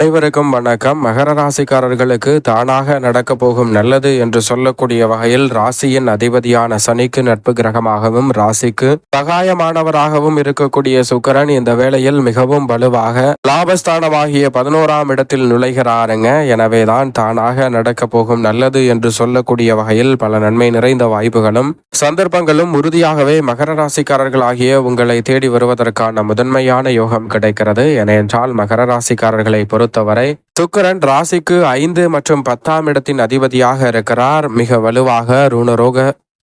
அனைவருக்கும் வணக்கம். மகர ராசிக்காரர்களுக்கு தானாக நடக்க போகும் நல்லது என்று சொல்லக்கூடிய வகையில் ராசியின் அதிபதியான சனிக்கு நட்பு கிரகமாகவும் ராசிக்கு சகாயமானவராகவும் இருக்கக்கூடிய சுக்கரன் இந்த வேளையில் மிகவும் வலுவாக லாபஸ்தானமாகிய பதினோராம் இடத்தில் நுழைகிறாருங்க. எனவேதான் தானாக நடக்க போகும் நல்லது என்று சொல்லக்கூடிய வகையில் பல நன்மை நிறைந்த வாய்ப்புகளும் சந்தர்ப்பங்களும் உறுதியாகவே மகர ராசிக்காரர்களாகிய உங்களை தேடி வருவதற்கான முதன்மையான யோகம் கிடைக்கிறது. என என்றால் மகர ராசிக்காரர்களை பொறுத்தவரை சுக்கரன் ராசிக்கு ஐந்து மற்றும் பத்தாம் இடத்தின் அதிபதியாக இருக்கிறார். மிக வலுவாக ருணரோக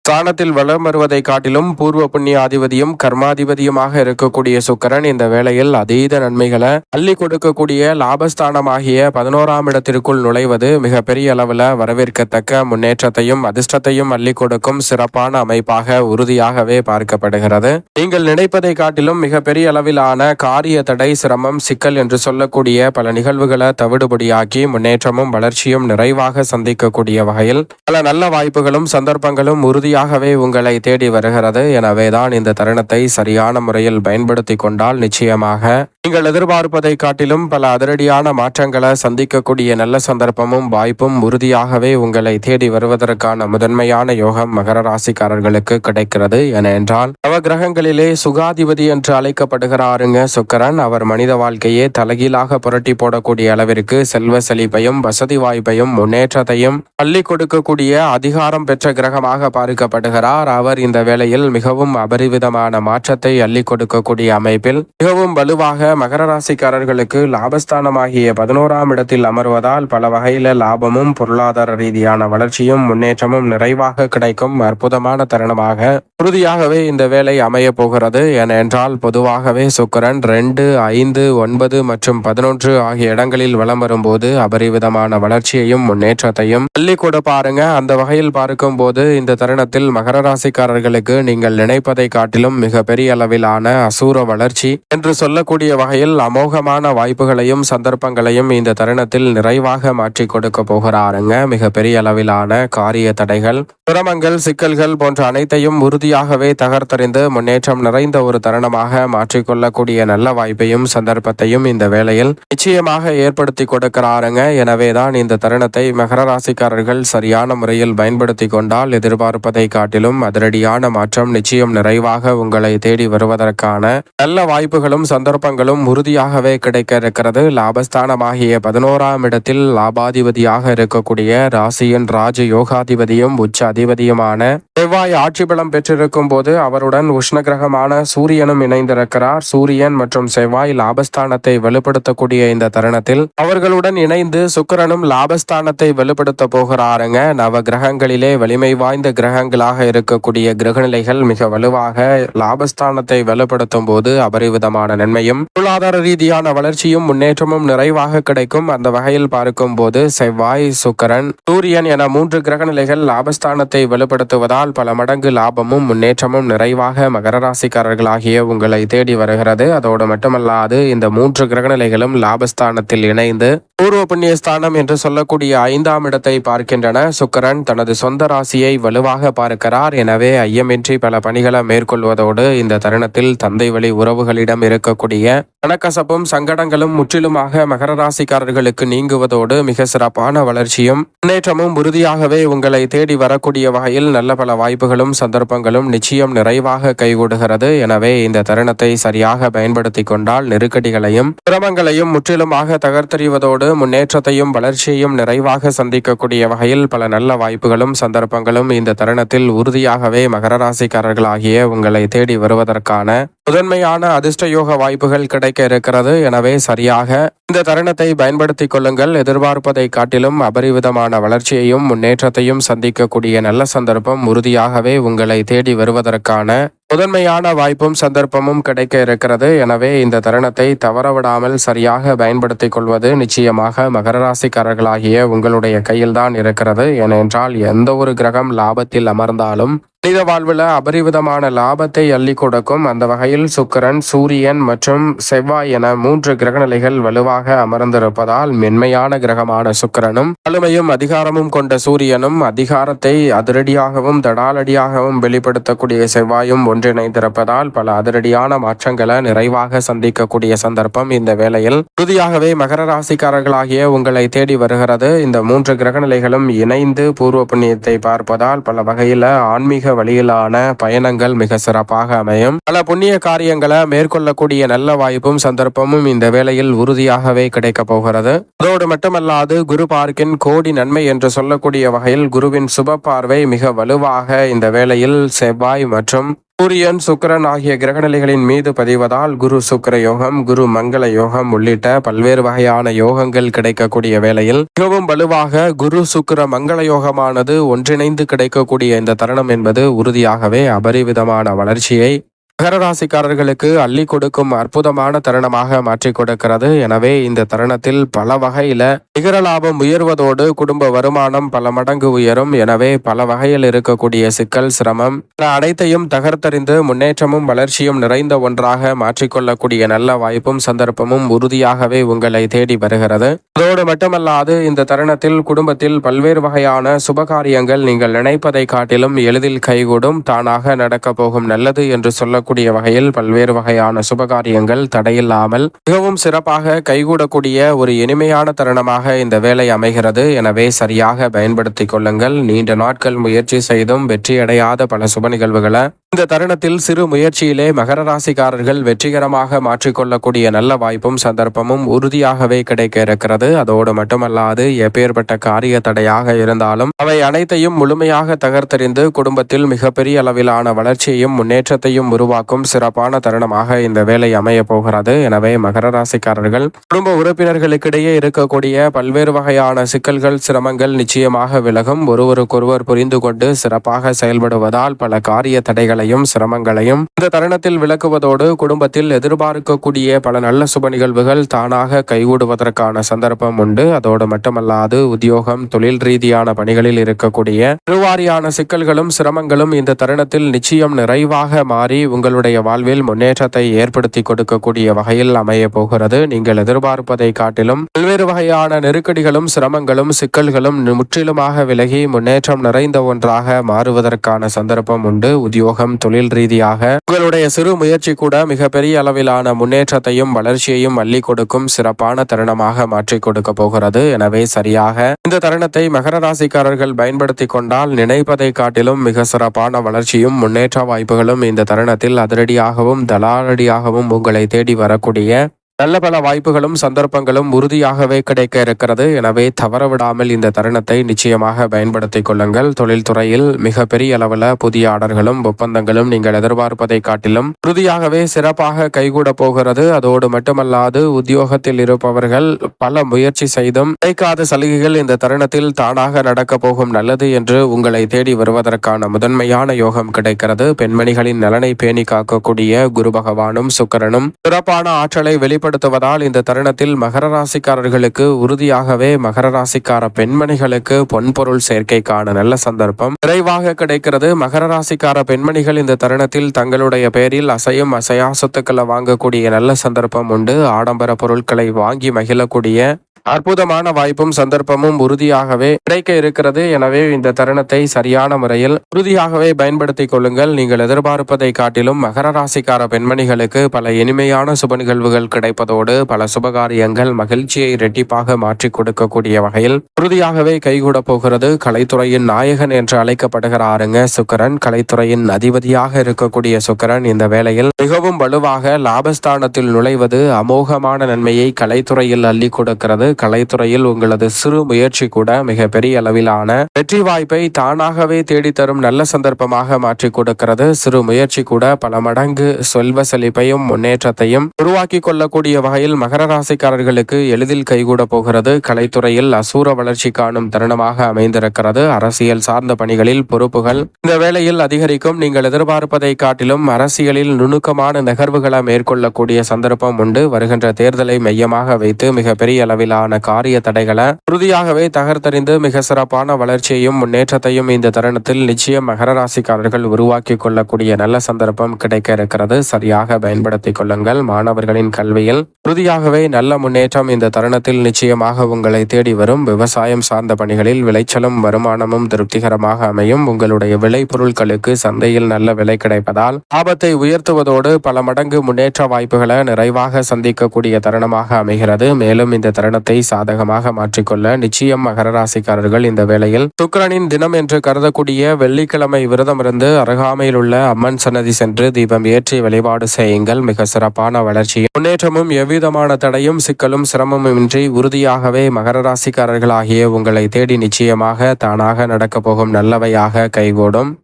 ஸ்தானத்தில் வளம் வருவதை காட்டிலும் பூர்வ புண்ணியாதிபதியும் கர்மாதிபதியுமாக இருக்கக்கூடிய சுக்கரன் இந்த வேளையில் அதீத நன்மைகளை அள்ளி கொடுக்கக்கூடிய லாபஸ்தானமாகிய பதினோராம் இடத்திற்குள் நுழைவது மிகப்பெரிய அளவில் வரவேற்கத்தக்க முன்னேற்றத்தையும் அதிர்ஷ்டத்தையும் அள்ளி கொடுக்கும் சிறப்பான அமைப்பாக உறுதியாகவே பார்க்கப்படுகிறது. நீங்கள் நினைப்பதை காட்டிலும் மிகப்பெரிய அளவிலான காரிய தடை சிரமம் சிக்கல் என்று சொல்லக்கூடிய பல நிகழ்வுகளை தவிடுபடியாக்கி முன்னேற்றமும் வளர்ச்சியும் நிறைவாக சந்திக்கக்கூடிய வகையில் பல நல்ல வாய்ப்புகளும் சந்தர்ப்பங்களும் உறுதி உறுதியாகவே உங்களை தேடி வருகிறது. எனவேதான் இந்த தருணத்தை சரியான முறையில் பயன்படுத்தி கொண்டால் நிச்சயமாக நீங்கள் எதிர்பார்ப்பதை காட்டிலும் பல அதிரடியான மாற்றங்களை சந்திக்கக்கூடிய நல்ல சந்தர்ப்பமும் வாய்ப்பும் உறுதியாகவே உங்களை தேடி வருவதற்கான முதன்மையான யோகம் மகர ராசிக்காரர்களுக்கு கிடைக்கிறது. என என்றால் நவ கிரகங்களிலே சுகாதிபதி என்று அழைக்கப்படுகிறாருங்க சுக்கரன். அவர் மனித வாழ்க்கையே தலைகீழாக புரட்டி போடக்கூடிய அளவிற்கு செல்வ செழிப்பையும் வசதி வாய்ப்பையும் முன்னேற்றத்தையும் அள்ளி கொடுக்கக்கூடிய அதிகாரம் பெற்ற கிரகமாக பார்க்கப்படுகிறார். அவர் இந்த வேளையில் மிகவும் அபரிவிதமான மாற்றத்தை அள்ளி கொடுக்கக்கூடிய அமைப்பில் மிகவும் வலுவாக மகர ராசிக்காரர்களுக்கு லாபஸ்தானமாகிய பதினோராம் இடத்தில் அமர்வதால் பல வகையில லாபமும் பொருளாதார ரீதியான வளர்ச்சியும் முன்னேற்றமும் நிறைவாக கிடைக்கும் அற்புதமான தருணமாக. உறுதியாகவே இந்த வேலை அமைய போகிறது. ஏனென்றால் பொதுவாகவே சுக்கரன் ரெண்டு ஐந்து ஒன்பது மற்றும் பதினொன்று ஆகிய இடங்களில் வலம் வரும்போது அபரிவிதமான வளர்ச்சியையும் முன்னேற்றத்தையும் அள்ளி கூட பாருங்க. அந்த வகையில் பார்க்கும் போது இந்த தருணத்தில் மகர ராசிக்காரர்களுக்கு நீங்கள் நினைப்பதை காட்டிலும் மிக பெரிய அளவிலான அசூர வளர்ச்சி என்று சொல்லக்கூடிய வகையில் அமோகமான வாய்ப்புகளையும் சந்தர்ப்பங்களையும் இந்த தருணத்தில் நிறைவாக மாற்றி கொடுக்க போகிறாருங்க. மிக பெரிய அளவிலான காரிய தடைகள் சிரமங்கள் சிக்கல்கள் போன்ற அனைத்தையும் உறுதியாகவே தகர்த்தறிந்து முன்னேற்றம் நிறைந்த ஒரு தருணமாக மாற்றிக்கொள்ளக்கூடிய நல்ல வாய்ப்பையும் சந்தர்ப்பத்தையும் இந்த வேளையில் நிச்சயமாக ஏற்படுத்தி கொடுக்கிறாருங்க. எனவேதான் இந்த தருணத்தை மகர ராசிக்காரர்கள் சரியான முறையில் பயன்படுத்தி கொண்டால் எதிர்பார்ப்பதை காட்டிலும் அதிரடியான மாற்றம் நிச்சயம் நிறைவாக உங்களை தேடி வருவதற்கான நல்ல வாய்ப்புகளும் சந்தர்ப்பங்களும் உறுதியாகவே கிடைக்க இருக்கிறது லாபஸ்தானமாகிய பதினோராம் இடத்தில் லாபாதிபதியாக இருக்கக்கூடிய ராசியின் ராஜ யோகாதிபதியும் உச்ச அதிபதியுமான செவ்வாய் ஆட்சி பலம் பெற்றிருக்கும் போது அவருடன் உஷ்ண கிரகமான சூரியனும் இணைந்திருக்கிறார். சூரியன் மற்றும் செவ்வாய் லாபஸ்தானத்தை வலுப்படுத்தக்கூடிய இந்த தருணத்தில் அவர்களுடன் இணைந்து சுக்கரனும் லாபஸ்தானத்தை வலுப்படுத்த போகிறாருங்க. நவ கிரகங்களிலே வலிமை வாய்ந்த கிரகங்களாக இருக்கக்கூடிய கிரகநிலைகள் மிக வலுவாக லாபஸ்தானத்தை வலுப்படுத்தும் போது அபரிவிதமான நன்மையும் பொருளாதார ரீதியான வளர்ச்சியும் முன்னேற்றமும் நிறைவாக கிடைக்கும். அந்த வகையில் பார்க்கும் போது செவ்வாய் சுக்கரன் சூரியன் என மூன்று கிரகநிலைகள் லாபஸ்தானத்தை வலுப்படுத்துவதால் பல மடங்கு லாபமும் முன்னேற்றமும் நிறைவாக மகர ராசிக்காரர்களாகிய உங்களை தேடி வருகிறது. அதோடு மட்டுமல்லாது இந்த மூன்று கிரகநிலைகளும் லாபஸ்தானத்தில் இணைந்து பூர்வ புண்ணியஸ்தானம் என்று சொல்லக்கூடிய ஐந்தாம் இடத்தை பார்க்கின்றன. சுக்கரன் தனது சொந்த ராசியை வலுவாக பார்க்கிறார். எனவே ஐயமின்றி பல பணிகளை மேற்கொள்வதோடு இந்த தருணத்தில் தந்தை வழி உறவுகளிடம் இருக்கக்கூடிய கணக்கசப்பும் சங்கடங்களும் முற்றிலுமாக மகர ராசிக்காரர்களுக்கு நீங்குவதோடு மிக சிறப்பான வளர்ச்சியும் முன்னேற்றமும் உறுதியாகவே உங்களை தேடி வரக்கூடிய வகையில் நல்ல பல வாய்ப்புகளும் சந்தர்ப்பங்களும் நிச்சயம் நிறைவாக கைகூடுகிறது. எனவே இந்த தருணத்தை சரியாக பயன்படுத்தி கொண்டால் நெருக்கடிகளையும் சிரமங்களையும் முற்றிலுமாக தகர்த்தெறிவதோடு முன்னேற்றத்தையும் வளர்ச்சியையும் நிறைவாக சந்திக்கக்கூடிய வகையில் பல நல்ல வாய்ப்புகளும் சந்தர்ப்பங்களும் இந்த தருணத்தில் உறுதியாகவே மகர ராசிக்காரர்களாகிய உங்களை தேடி வருவதற்கான முதன்மையான அதிர்ஷ்ட யோக வாய்ப்புகள் கிடைக்க இருக்கிறது. எனவே சரியாக இந்த தருணத்தை பயன்படுத்திக் கொள்ளுங்கள். எதிர்பார்ப்பதை காட்டிலும் அபரிவிதமான வளர்ச்சியையும் முன்னேற்றத்தையும் சந்திக்கக்கூடிய நல்ல சந்தர்ப்பம் உறுதியாகவே உங்களை தேடி வருவதற்கான முதன்மையான வாய்ப்பும் சந்தர்ப்பமும் கிடைக்க இருக்கிறது. எனவே இந்த தருணத்தை தவறவிடாமல் சரியாக பயன்படுத்திக் கொள்வது நிச்சயமாக மகர ராசிக்காரர்களாகிய உங்களுடைய கையில்தான் இருக்கிறது. ஏனென்றால் எந்த ஒரு கிரகம் லாபத்தில் அமர்ந்தாலும் மனித வாழ்வில் அபரிவிதமான லாபத்தை அள்ளி கொடுக்கும். அந்த வகையில் சுக்கரன் சூரியன் மற்றும் செவ்வாய் என மூன்று கிரகநிலைகள் வலுவாக அமர்ந்திருப்பதால் மென்மையான கிரகமான சுக்கரனும் வலிமையும் அதிகாரமும் கொண்ட சூரியனும் அதிகாரத்தை அதிரடியாகவும் தடாலடியாகவும் வெளிப்படுத்தக்கூடிய செவ்வாயும் ஒன்று ஒன்றிணைந்திருப்பதால் பல அதிரடியான மாற்றங்களை நிறைவாக சந்திக்கக்கூடிய சந்தர்ப்பம் இந்த வேளையில். உறுதியாகவே மகர ராசிக்காரர்களாகிய உங்களை தேடி வருகிறது. இந்த மூன்று கிரக நிலைகளும் இணைந்து பூர்வ புண்ணியத்தை பார்ப்பதால் பல வகையில ஆன்மீக வழியிலான பயணங்கள் மிக சிறப்பாக அமையும். பல புண்ணிய காரியங்களை மேற்கொள்ளக்கூடிய நல்ல வாய்ப்பும் சந்தர்ப்பமும் இந்த வேளையில் உறுதியாகவே கிடைக்க போகிறது. அதோடு மட்டுமல்லாது குரு பார்க்கின் கோடி நன்மை என்று சொல்லக்கூடிய வகையில் குருவின் சுப பார்வை மிக வலுவாக இந்த வேளையில் செவ்வாய் மற்றும் சூரியன் சுக்கிரன் ஆகிய கிரகநிலைகளின் மீது பதிவதால் குரு சுக்கர யோகம் குரு மங்கள யோகம் உள்ளிட்ட பல்வேறு வகையான யோகங்கள் கிடைக்கக்கூடிய வேளையில் மிகவும் வலுவாக குரு சுக்கிர மங்கள யோகமானது ஒன்றிணைந்து கிடைக்கக்கூடிய இந்த தருணம் என்பது உறுதியாகவே அபரிவிதமான வளர்ச்சியை மகர ராசிக்காரர்களுக்கு அள்ளி கொடுக்கும் அற்புதமான தருணமாக மாற்றிக் கொடுக்கிறது. எனவே இந்த தருணத்தில் பல வகையில நிகர லாபம் உயர்வதோடு குடும்ப வருமானம் பல மடங்கு உயரும். எனவே பல வகையில் இருக்கக்கூடிய சிக்கல் சிரமம் அனைத்தையும் தகர்த்தறிந்து முன்னேற்றமும் வளர்ச்சியும் நிறைந்த ஒன்றாக மாற்றிக்கொள்ளக்கூடிய நல்ல வாய்ப்பும் சந்தர்ப்பமும் உறுதியாகவே உங்களை தேடி வருகிறது. அதோடு மட்டுமல்லாது இந்த தருணத்தில் குடும்பத்தில் பல்வேறு வகையான சுபகாரியங்கள் நீங்கள் நினைப்பதை காட்டிலும் எளிதில் கைகூடும் தானாக நடக்கப் போகும் நல்லது என்று சொல்ல சொல்லக்கூடிய வகையில் பல்வேறு வகையான சுபகாரியங்கள் தடையில்லாமல் மிகவும் சிறப்பாக கைகூடக்கூடிய ஒரு இனிமையான தருணமாக இந்த வேலை அமைகிறது. எனவே சரியாக பயன்படுத்திக் கொள்ளுங்கள். நீண்ட நாட்கள் முயற்சி செய்தும் வெற்றியடையாத பல சுப நிகழ்வுகளை இந்த தருணத்தில் சிறு முயற்சியிலே மகர ராசிக்காரர்கள் வெற்றிகரமாக மாற்றிக்கொள்ளக்கூடிய நல்ல வாய்ப்பும் சந்தர்ப்பமும் உறுதியாகவே கிடைக்க இருக்கிறது. அதோடு மட்டுமல்லாது எப்பேற்பட்ட காரிய தடையாக இருந்தாலும் அவை அனைத்தையும் முழுமையாக தகர்த்தெறிந்து குடும்பத்தில் மிகப்பெரிய அளவிலான வளர்ச்சியையும் முன்னேற்றத்தையும் உருவாக்கும் சிறப்பான தருணமாக இந்த வேலை அமைய போகிறது. எனவே மகர ராசிக்காரர்கள் குடும்ப உறுப்பினர்களுக்கிடையே இருக்கக்கூடிய பல்வேறு வகையான சிக்கல்கள் சிரமங்கள் நிச்சயமாக விலகும். ஒருவருக்கொருவர் புரிந்து கொண்டு சிறப்பாக செயல்படுவதால் பல காரிய தடைகளை தடைகளையும் சிரமங்களையும் இந்த தருணத்தில் விளக்குவதோடு குடும்பத்தில் எதிர்பார்க்கக்கூடிய பல நல்ல சுப நிகழ்வுகள் தானாக கைகூடுவதற்கான சந்தர்ப்பம் உண்டு. அதோடு மட்டுமல்லாது உத்தியோகம் தொழில் ரீதியான பணிகளில் இருக்கக்கூடிய பெருவாரியான சிக்கல்களும் சிரமங்களும் இந்த தருணத்தில் நிச்சயம் நிறைவாக மாறி உங்களுடைய வாழ்வில் முன்னேற்றத்தை ஏற்படுத்தி கொடுக்கக்கூடிய வகையில் அமைய போகிறது. நீங்கள் எதிர்பார்ப்பதை காட்டிலும் பல்வேறு வகையான நெருக்கடிகளும் சிரமங்களும் சிக்கல்களும் முற்றிலுமாக விலகி முன்னேற்றம் நிறைந்த ஒன்றாக மாறுவதற்கான சந்தர்ப்பம் உண்டு. உத்தியோகம் தொழில் ரீதியாக உங்களுடைய சிறு முயற்சி கூட மிகப்பெரிய அளவிலான முன்னேற்றத்தையும் வளர்ச்சியையும் அள்ளி கொடுக்கும் சிறப்பான தருணமாக மாற்றிக் கொடுக்க போகிறது. எனவே சரியாக இந்த தருணத்தை மகர ராசிக்காரர்கள் பயன்படுத்தி கொண்டால் நினைப்பதை காட்டிலும் மிக சிறப்பான வளர்ச்சியும் முன்னேற்ற வாய்ப்புகளும் இந்த தருணத்தில் அதிரடியாகவும் தலாரடியாகவும் உங்களை தேடி வரக்கூடிய நல்ல பல வாய்ப்புகளும் சந்தர்ப்பங்களும் உறுதியாகவே கிடைக்க இருக்கிறது. எனவே தவறவிடாமல் இந்த தருணத்தை நிச்சயமாக பயன்படுத்திக் கொள்ளுங்கள். தொழில்துறையில் மிக பெரிய அளவில் புதிய ஆர்டர்களும் ஒப்பந்தங்களும் நீங்கள் எதிர்பார்ப்பதை காட்டிலும் உறுதியாகவே சிறப்பாக கைகூட போகிறது. அதோடு மட்டுமல்லாது உத்தியோகத்தில் இருப்பவர்கள் பல முயற்சி செய்தும் கிடைக்காத சலுகைகள் இந்த தருணத்தில் தானாக நடக்கப் போகும் நல்லது என்று உங்களை தேடி வருவதற்கான முதன்மையான யோகம் கிடைக்கிறது. பெண்மணிகளின் நலனை பேணி காக்கக்கூடிய குரு பகவானும் சுக்கரனும் சிறப்பான ஆற்றலை வெளிப்படுத்துவதால் இந்த தருணத்தில் மகர ராசிக்காரர்களுக்கு உறுதியாகவே மகர ராசிக்கார பெண்மணிகளுக்கு பொன்பொருள் சேர்க்கைக்கான நல்ல சந்தர்ப்பம். விரைவாக கிடைக்கிறது. மகர ராசிக்கார பெண்மணிகள் இந்த தருணத்தில் தங்களுடைய பெயரில் அசையும் அசையா சொத்துக்களை வாங்கக்கூடிய நல்ல சந்தர்ப்பம் உண்டு. ஆடம்பர பொருட்களை வாங்கி மகிழக்கூடிய அற்புதமான வாய்ப்பும் சந்தர்ப்பமும் உறுதியாகவே கிடைக்க இருக்கிறது. எனவே இந்த தருணத்தை சரியான முறையில் உறுதியாகவே பயன்படுத்திக் கொள்ளுங்கள். நீங்கள் எதிர்பார்ப்பதை காட்டிலும் மகர ராசிக்கார பெண்மணிகளுக்கு பல இனிமையான சுப நிகழ்வுகள் கிடைப்பதோடு பல சுபகாரியங்கள் மகிழ்ச்சியை இரட்டிப்பாக மாற்றி கொடுக்கக்கூடிய வகையில் உறுதியாகவே கைகூட போகிறது. கலைத்துறையின் நாயகன் என்று அழைக்கப்படுகிற ஆருங்க சுக்கரன். கலைத்துறையின் அதிபதியாக இருக்கக்கூடிய சுக்கரன் இந்த வேளையில் மிகவும் வலுவாக லாபஸ்தானத்தில் நுழைவது அமோகமான நன்மையை கலைத்துறையில் அள்ளி கொடுக்கிறது. கலைத்துறையில் உங்களது சிறு முயற்சி கூட மிக பெரிய அளவிலான வெற்றி வாய்ப்பை தானாகவே தேடித்தரும் நல்ல சந்தர்ப்பமாக மாற்றி கொடுக்கிறது. சிறு முயற்சி கூட பல மடங்கு செல்வ செழிப்பையும் முன்னேற்றத்தையும் உருவாக்கி கொள்ளக்கூடிய வகையில் மகர ராசிக்காரர்களுக்கு எளிதில் கைகூட போகிறது. கலைத்துறையில் அசூர வளர்ச்சி காணும் தருணமாக அமைந்திருக்கிறது. அரசியல் சார்ந்த பணிகளில் பொறுப்புகள் இந்த வேளையில் அதிகரிக்கும். நீங்கள் எதிர்பார்ப்பதை காட்டிலும் அரசியலில் நுணுக்கமான நகர்வுகளை மேற்கொள்ளக்கூடிய சந்தர்ப்பம் உண்டு. வருகின்ற தேர்தலை மையமாக வைத்து மிக பெரிய அளவிலான உண்டான காரிய தடைகளை உறுதியாகவே தகர்த்தறிந்து மிக சிறப்பான வளர்ச்சியையும் முன்னேற்றத்தையும் இந்த தருணத்தில் நிச்சயம் மகர ராசிக்காரர்கள் உருவாக்கி கொள்ளக்கூடிய நல்ல சந்தர்ப்பம் கிடைக்க இருக்கிறது. சரியாக பயன்படுத்திக் கொள்ளுங்கள். மாணவர்களின் கல்வியில் உறுதியாகவே நல்ல முன்னேற்றம் இந்த தருணத்தில் நிச்சயமாக உங்களை தேடி வரும். விவசாயம் சார்ந்த பணிகளில் விளைச்சலும் வருமானமும் திருப்திகரமாக அமையும். உங்களுடைய விளை பொருட்களுக்கு சந்தையில் நல்ல விலை கிடைப்பதால் ஆபத்தை உயர்த்துவதோடு பல மடங்கு முன்னேற்ற வாய்ப்புகளை நிறைவாக சந்திக்கக்கூடிய தருணமாக அமைகிறது. மேலும் இந்த தருணத்தை சாதகமாக மாற்றிக்கொள்ள நிச்சயம் மகர ராசிக்காரர்கள் இந்த வேளையில் சுக்கரனின் தினம் என்று கருதக்கூடிய வெள்ளிக்கிழமை விரதமிருந்து அருகாமையில் உள்ள அம்மன் சன்னதி சென்று தீபம் ஏற்றி வழிபாடு செய்யுங்கள். மிக சிறப்பான வளர்ச்சியும் முன்னேற்றமும் எவ்விதமான தடையும் சிக்கலும் சிரமமும் இன்றி உறுதியாகவே மகர ராசிக்காரர்களாகிய உங்களை தேடி நிச்சயமாக தானாக நடக்கப் போகும் நல்லவையாக கைகூடும்.